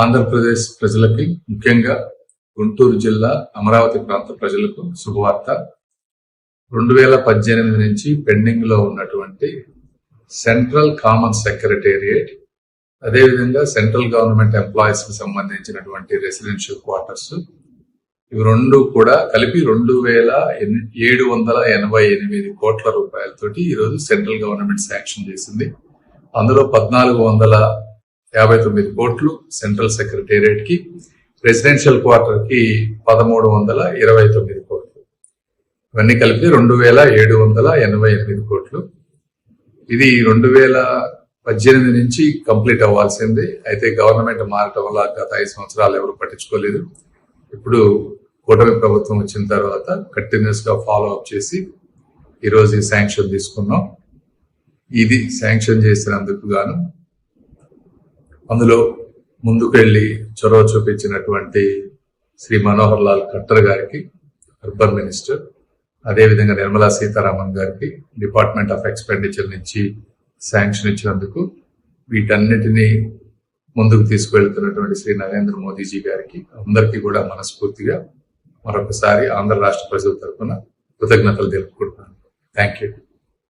ఆంధ్రప్రదేశ్ ప్రజలకి ముఖ్యంగా గుంటూరు జిల్లా అమరావతి ప్రాంత ప్రజలకు శుభవార్త. రెండు వేల పద్దెనిమిది నుంచి పెండింగ్లో ఉన్నటువంటి సెంట్రల్ కామన్ సెక్రటేరియట్ అదేవిధంగా సెంట్రల్ గవర్నమెంట్ ఎంప్లాయీస్కి సంబంధించినటువంటి రెసిడెన్షియల్ క్వార్టర్స్. ఇవి రెండు కూడా కలిపి రెండు వేల ఏడు వందల ఎనభై ఎనిమిది కోట్ల రూపాయలతోటి ఈరోజు సెంట్రల్ గవర్నమెంట్ శాంక్షన్ చేసింది. అందులో పద్నాలుగు వందల యాభై తొమ్మిది కోట్లు సెంట్రల్ సెక్రటేరియట్కి రెసిడెన్షియల్ క్వార్టర్కి పదమూడు వందల ఇరవై తొమ్మిది కోట్లు. ఇవన్నీ కలిపి రెండు వేల ఏడు వందల ఎనభై ఎనిమిది కోట్లు. ఇది రెండు వేల పద్దెనిమిది నుంచి కంప్లీట్ అవ్వాల్సింది. అయితే గవర్నమెంట్ మారటం వల్ల గత ఐదు సంవత్సరాలు ఎవరు పట్టించుకోలేదు. ఇప్పుడు కూటమి ప్రభుత్వం వచ్చిన తర్వాత కంటిన్యూస్గా ఫాలో అప్ చేసి ఈరోజు ఈ శాంక్షన్ తీసుకున్నాం. ఇది శాంక్షన్ చేసినందుకు గాను అందులో ముందుకెళ్ళి చొరవ చూపించినటువంటి శ్రీ మనోహర్ లాల్ ఖట్టర్ గారికి అర్బన్ మినిస్టర్ అదేవిధంగా నిర్మలా సీతారామన్ గారికి డిపార్ట్మెంట్ ఆఫ్ ఎక్స్పెండిచర్ నుంచి శాంక్షన్ ఇచ్చినందుకు వీటన్నిటినీ ముందుకు తీసుకువెళ్తున్నటువంటి శ్రీ నరేంద్ర మోదీజీ గారికి అందరికీ కూడా మనస్ఫూర్తిగా మరొకసారి ఆంధ్ర రాష్ట్ర ప్రజల తరఫున కృతజ్ఞతలు తెలుపుకుంటున్నాను. Thank you.